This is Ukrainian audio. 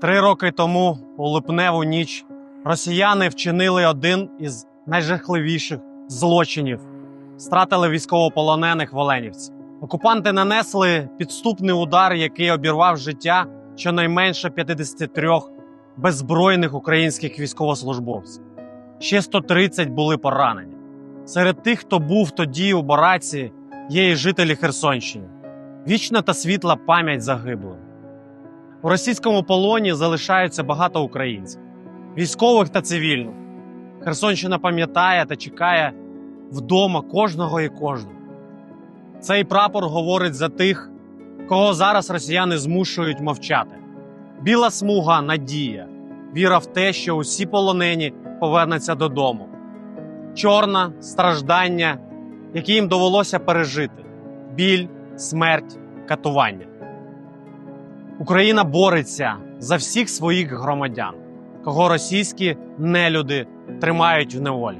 Три роки тому, у липневу ніч, росіяни вчинили один із найжахливіших злочинів. Стратили військовополонених в Оленівці. Окупанти нанесли підступний удар, який обірвав життя щонайменше 53 беззбройних українських військовослужбовців. Ще 130 були поранені. Серед тих, хто був тоді у бараці, є і жителі Херсонщини. Вічна та світла пам'ять загиблим. У російському полоні залишаються багато українців, військових та цивільних. Херсонщина пам'ятає та чекає вдома кожного і кожного. Цей прапор говорить за тих, кого зараз росіяни змушують мовчати. Біла смуга надія, віра в те, що усі полонені повернуться додому. Чорна страждання, які їм довелося пережити: біль, смерть, катування. Україна бореться за всіх своїх громадян, кого російські нелюди тримають в неволі.